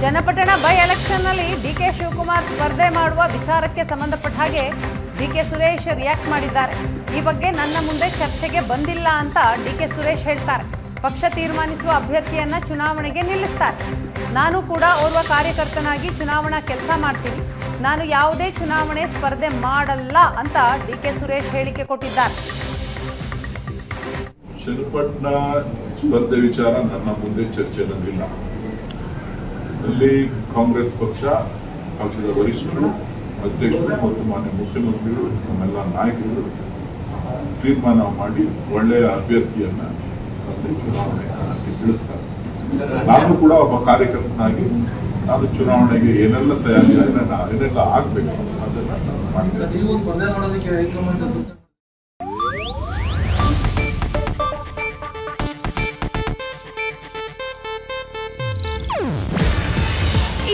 Channapatna by ಎಲೆಕ್ಷನ್ನಲ್ಲಿ DK Shivakumar ಸ್ಪರ್ಧೆ ಮಾಡುವ ವಿಚಾರಕ್ಕೆ ಸಂಬಂಧಪಟ್ಟ ಹಾಗೆ ಡಿಕೆ ಸುರೇಶ್ ರಿಯಾಕ್ಟ್ ಮಾಡಿದ್ದಾರೆ. ಈ ಬಗ್ಗೆ ನನ್ನ ಮುಂದೆ ಚರ್ಚೆಗೆ ಬಂದಿಲ್ಲ ಅಂತ ಡಿ ಕೆ ಸುರೇಶ್ ಹೇಳ್ತಾರೆ. ಪಕ್ಷ ತೀರ್ಮಾನಿಸುವ ಅಭ್ಯರ್ಥಿಯನ್ನ ಚುನಾವಣೆಗೆ ನಿಲ್ಲಿಸ್ತಾರೆ. ನಾನು ಕೂಡ ಓರ್ವ ಕಾರ್ಯಕರ್ತನಾಗಿ ಚುನಾವಣಾ ಕೆಲಸ ಮಾಡ್ತೀನಿ. ನಾನು ಯಾವುದೇ ಚುನಾವಣೆ ಸ್ಪರ್ಧೆ ಮಾಡಲ್ಲ ಅಂತ ಡಿ ಕೆ ಸುರೇಶ್ ಹೇಳಿಕೆ ಕೊಟ್ಟಿದ್ದಾರೆ. ಚನ್ನಪಟ್ಟಣ ಸ್ಪರ್ಧೆ ವಿಚಾರ ನನ್ನ ಮುಂದೆ ಚರ್ಚೆ ಅಲ್ಲಿ ಕಾಂಗ್ರೆಸ್ ಪಕ್ಷ ಪಕ್ಷದ ವರಿಷ್ಠರು, ಅಧ್ಯಕ್ಷರು ಮತ್ತು ಮಾನ್ಯ ಮುಖ್ಯಮಂತ್ರಿಗಳು, ನಮ್ಮೆಲ್ಲ ನಾಯಕರು ತೀರ್ಮಾನ ಮಾಡಿ ಒಳ್ಳೆಯ ಅಭ್ಯರ್ಥಿಯನ್ನು ಚುನಾವಣೆ ತಿಳಿಸ್ತಾರೆ ನಾನು ಕೂಡ ಒಬ್ಬ ಕಾರ್ಯಕರ್ತನಾಗಿ, ನಾನು ಚುನಾವಣೆಗೆ ಏನೆಲ್ಲ ತಯಾರಿ ಏನೆಲ್ಲ ಆಗಬೇಕು. ಅದನ್ನ ನಾನು ಮಾಡ್ತೇನೆ